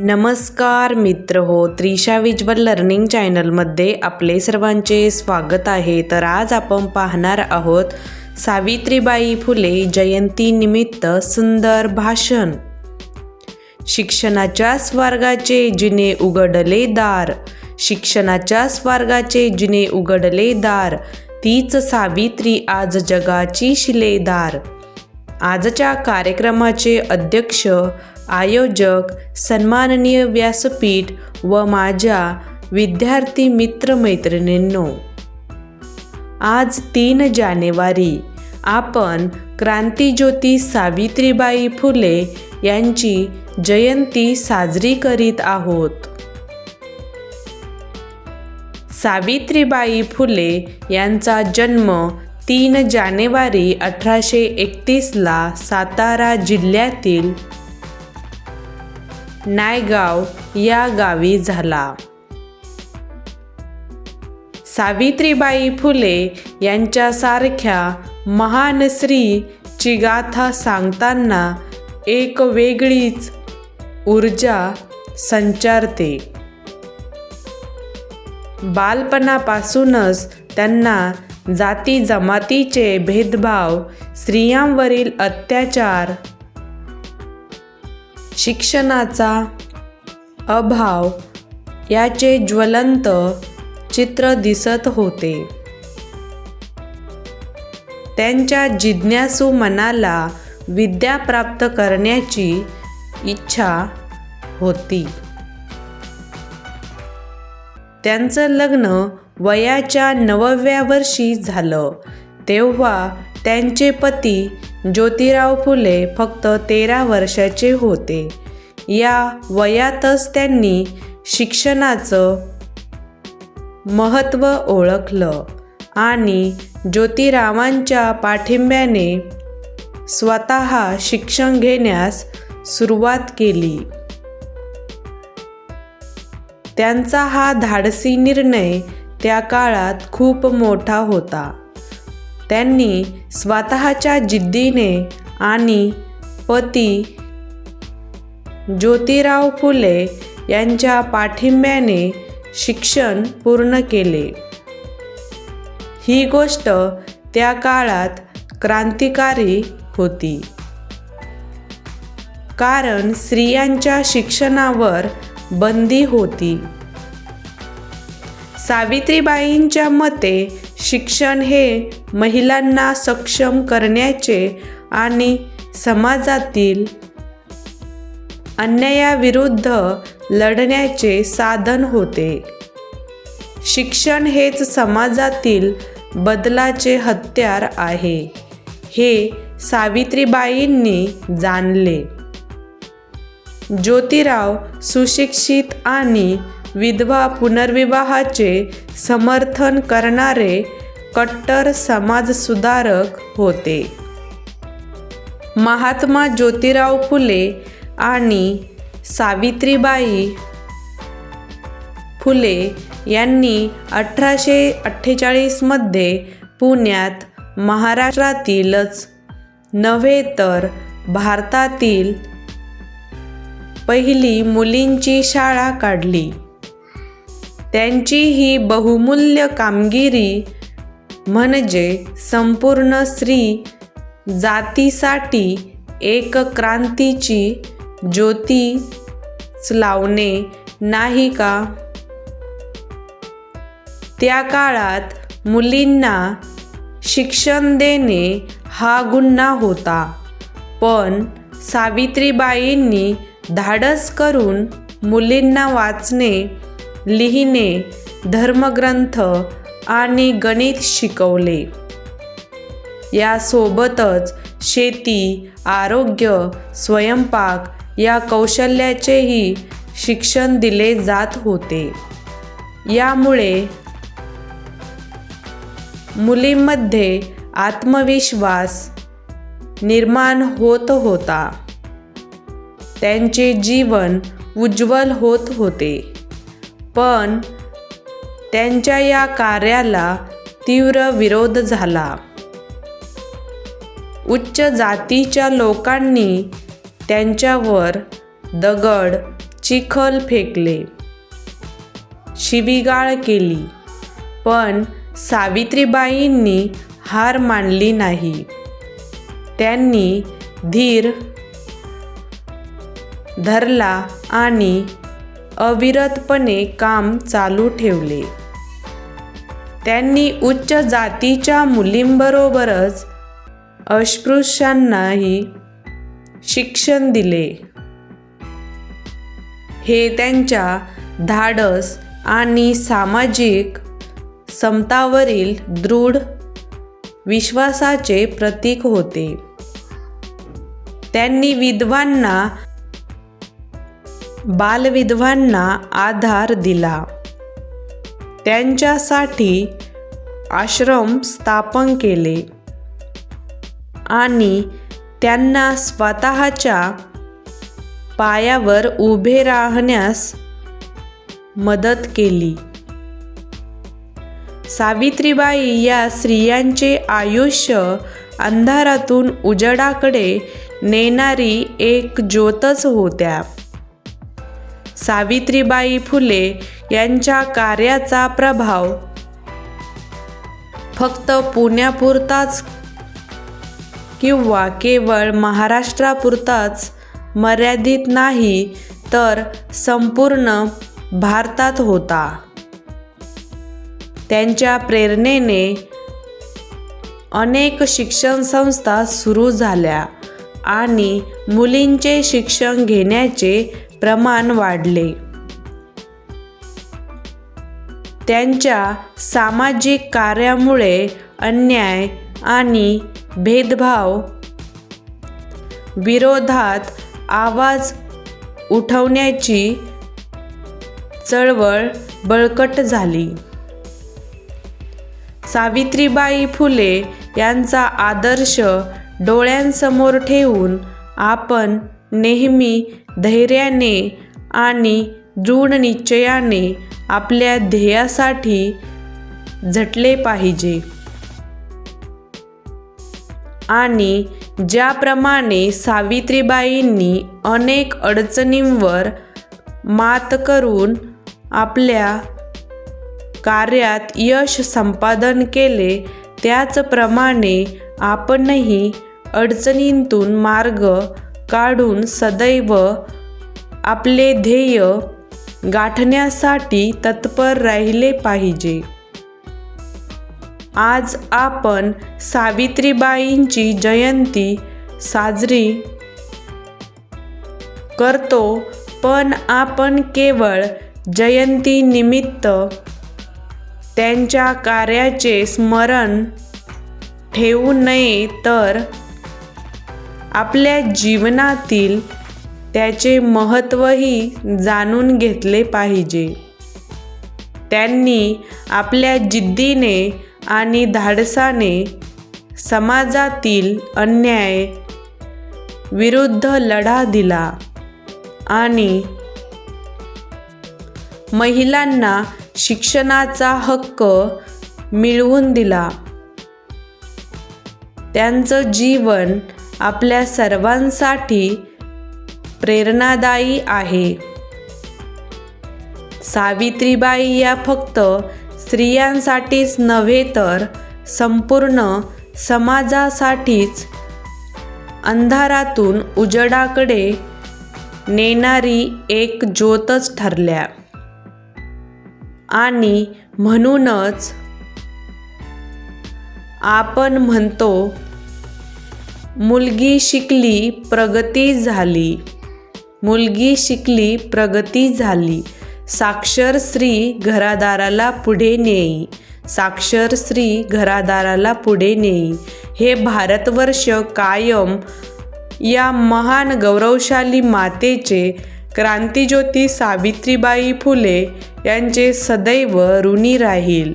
नमस्कार मित्र हो त्रिशा विज्वल लर्निंग चॅनलमध्ये आपले सर्वांचे स्वागत आहे. तर आज आपण पाहणार आहोत सावित्रीबाई फुले जयंतीनिमित्त सुंदर भाषण. शिक्षणाच्या स्वर्गाचे जिने उघडले दार. शिक्षणाच्या स्वर्गाचे जिने उघडले दार. तीच सावित्री आज जगाची शिलेदार. आजच्या कार्यक्रमाचे अध्यक्ष आयोजक सन्माननीय व्यासपीठ व माझ्या विद्यार्थी मित्रमैत्रिणींनो आज तीन जानेवारी आपण क्रांतीज्योती सावित्रीबाई फुले यांची जयंती साजरी करीत आहोत. सावित्रीबाई फुले यांचा जन्म तीन जानेवारी अठराशे एकतीसला सातारा जिल्ह्यातील नायगाव या गावी झाला. सावित्रीबाई फुले यांच्यासारख्या महान स्त्रीची गाथा सांगताना एक वेगळीच ऊर्जा संचारते. बालपणापासूनच त्यांना जाती जमातीचे भेदभाव स्त्रियांवरील अत्याचार शिक्षणाचा अभाव याचे ज्वलंत चित्र दिसत होते. त्यांच्या जिज्ञासू मनाला विद्या प्राप्त करण्याची इच्छा होती. त्यांचं लग्न वयाच्या नवव्या वर्षी झालं. तेव्हा त्यांचे पती ज्योतिराव फुले फक्त तेरा वर्षाचे होते. या वयातच त्यांनी शिक्षणाचं महत्त्व ओळखलं आणि ज्योतिरावांच्या पाठिंब्याने स्वतः शिक्षण घेण्यास सुरुवात केली. त्यांचा हा धाडसी निर्णय त्या काळात खूप मोठा होता. त्यांनी स्वतःच्या जिद्दीने आणि पती ज्योतिराव फुले यांच्या पाठिंब्याने शिक्षण पूर्ण केले. ही गोष्ट त्या काळात क्रांतिकारी होती. कारण स्त्रियांच्या शिक्षणावर बंदी होती. सावित्रीबाईंच्या मते शिक्षण हे महिलांना सक्षम करण्याचे आणि समाजातील अन्यायाविरुद्ध लढण्याचे साधन होते. शिक्षण हेच समाजातील बदलाचे हत्यार आहे हे सावित्रीबाईंनी जाणले. ज्योतिराव सुशिक्षित आणि विधवा पुनर्विवाहाचे समर्थन करणारे कट्टर समाजसुधारक होते. महात्मा ज्योतिराव फुले आणि सावित्रीबाई फुले यांनी अठराशे अठ्ठेचाळीसमध्ये पुण्यात महाराष्ट्रातीलच नव्हे तर भारतातील पहिली मुलींची शाळा काढली. त्यांची ही बहुमूल्य कामगिरी म्हणजे संपूर्ण स्त्री जातीसाठी एक क्रांतीची ज्योतीच लावणे नाही का? त्या काळात मुलींना शिक्षण देणे हा गुन्हा होता. पण सावित्रीबाईंनी धाडस करून मुलींना वाचणे लिहिणे धर्मग्रंथ आणि गणित शिकवले. यासोबतच शेती आरोग्य स्वयंपाक या कौशल्याचेही शिक्षण दिले जात होते. यामुळे मुलींमध्ये आत्मविश्वास निर्माण होत होता. त्यांचे जीवन उज्ज्वल होत होते. पण त्यांच्या या कार्याला तीव्र विरोध झाला. उच्च जातीच्या लोकांनी त्यांच्यावर दगड चिखल फेकले. शिवीगाळ केली. पण सावित्रीबाईंनी हार मानली नाही. त्यांनी धीर धरला आणि अविरतपणे काम चालू ठेवले. त्यांनी उच्च जातीच्या मुलींबरोबरच अस्पृश्यांनाही शिक्षण दिले. हे त्यांच्या धाडस आणि सामाजिक समतावरील दृढ विश्वासाचे प्रतीक होते. त्यांनी विधवांना बालविधवांना आधार दिला. त्यांच्यासाठी आश्रम स्थापन केले. आणि त्यांना स्वतःच्या पायावर उभे राहण्यास मदत केली. सावित्रीबाई या स्त्रियांचे आयुष्य अंधारातून उजडाकडे नेणारी एक ज्योतच होत्या. सावित्रीबाई फुले यांच्या कार्याचा प्रभाव. फक्त पुण्यापुरताच किंवा केवळ महाराष्ट्रापुरताच मर्यादित नाही तर संपूर्ण भारतात होता. त्यांच्या प्रेरणेने अनेक शिक्षण संस्था सुरू झाल्या आणि मुलींचे शिक्षण घेण्याचे प्रमाण वाढले. त्यांच्या सामाजिक कार्यामुळे अन्याय आणि भेदभाव विरोधात आवाज उठवण्याची चळवळ बळकट झाली. सावित्रीबाई फुले यांचा आदर्श डोळ्यांसमोर ठेवून आपण नेहमी धैर्याने आणि दृढ निश्चयाने आपल्या ध्येयासाठी झटले पाहिजे. आणि ज्याप्रमाणे सावित्रीबाईंनी अनेक अडचणींवर मात करून आपल्या कार्यात यश संपादन केले त्याचप्रमाणे आपणही अडचणींतून मार्ग काढून सदैव आपले ध्येय गाठण्यासाठी तत्पर राहिले पाहिजे. आज आपण सावित्रीबाईंची जयंती साजरी करतो पण आपण केवळ जयंतीनिमित्त त्यांच्या कार्याचे स्मरण ठेवू नये तर आपल्या जीवनातील त्याचे महत्त्वही जाणून घेतले पाहिजे. त्यांनी आपल्या जिद्दीने आणि धाडसाने समाजातील अन्याय विरुद्ध लढा दिला आणि महिलांना शिक्षणाचा हक्क मिळवून दिला. त्यांचं जीवन आपल्या सर्वांसाठी प्रेरणादायी आहे. सावित्रीबाई या फक्त स्त्रियांसाठीच नव्हे तर संपूर्ण समाजासाठीच अंधारातून उजडाकडे नेणारी एक ज्योतच ठरल्या. आणि म्हणूनच आपण म्हणतो मुलगी शिकली प्रगती झाली. मुलगी शिकली प्रगती झाली. साक्षर स्त्री घरादाराला पुढे नेई. साक्षर स्त्री घरादाराला पुढे नेई. हे भारतवर्ष कायम या महान गौरवशाली मातेचे क्रांतिज्योती सावित्रीबाई फुले यांचे सदैव ऋणी राहील.